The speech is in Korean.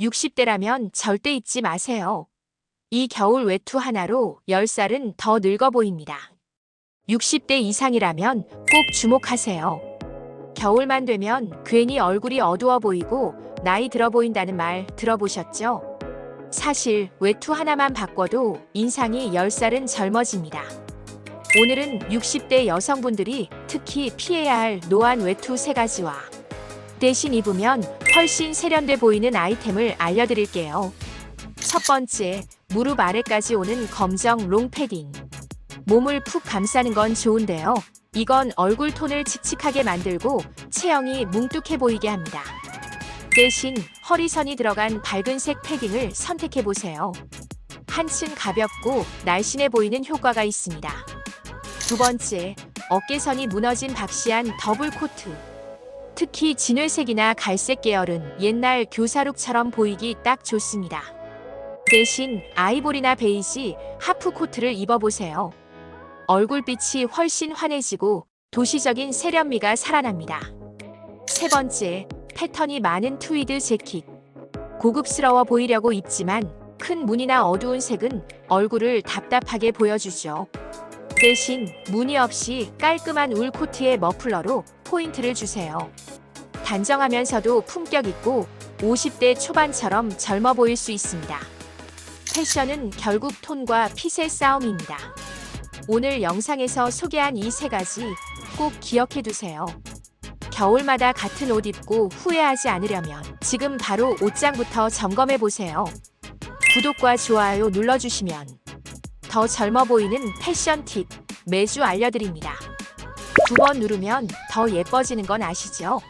60대라면 절대 잊지 마세요. 이 겨울 외투 하나로 10살은 더 늙어 보입니다. 60대 이상이라면 꼭 주목하세요. 겨울만 되면 괜히 얼굴이 어두워 보이고 나이 들어 보인다는 말 들어보셨죠? 사실 외투 하나만 바꿔도 인상이 10살은 젊어집니다. 오늘은 60대 여성분들이 특히 피해야 할 노안 외투 세 가지와 대신 입으면 훨씬 세련돼 보이는 아이템을 알려드릴게요. 첫 번째, 무릎 아래까지 오는 검정 롱 패딩. 몸을 푹 감싸는 건 좋은데요. 이건 얼굴 톤을 칙칙하게 만들고 체형이 뭉뚝해 보이게 합니다. 대신 허리선이 들어간 밝은색 패딩을 선택해 보세요. 한층 가볍고 날씬해 보이는 효과가 있습니다. 두 번째, 어깨선이 무너진 박시한 더블 코트. 특히 진회색이나 갈색 계열은 옛날 교사룩처럼 보이기 딱 좋습니다. 대신 아이보리나 베이지 하프 코트를 입어보세요. 얼굴빛이 훨씬 환해지고 도시적인 세련미가 살아납니다. 세 번째, 패턴이 많은 트위드 재킷. 고급스러워 보이려고 입지만 큰 무늬나 어두운 색은 얼굴을 답답하게 보여주죠. 대신 무늬 없이 깔끔한 울 코트에 머플러로 포인트를 주세요. 단정하면서도 품격 있고 50대 초반처럼 젊어 보일 수 있습니다. 패션은 결국 톤과 핏의 싸움입니다. 오늘 영상에서 소개한 이 세 가지 꼭 기억해 두세요. 겨울마다 같은 옷 입고 후회하지 않으려면 지금 바로 옷장부터 점검해 보세요. 구독과 좋아요 눌러주시면 더 젊어 보이는 패션 팁 매주 알려드립니다. 두 번 누르면 더 예뻐지는 건 아시죠?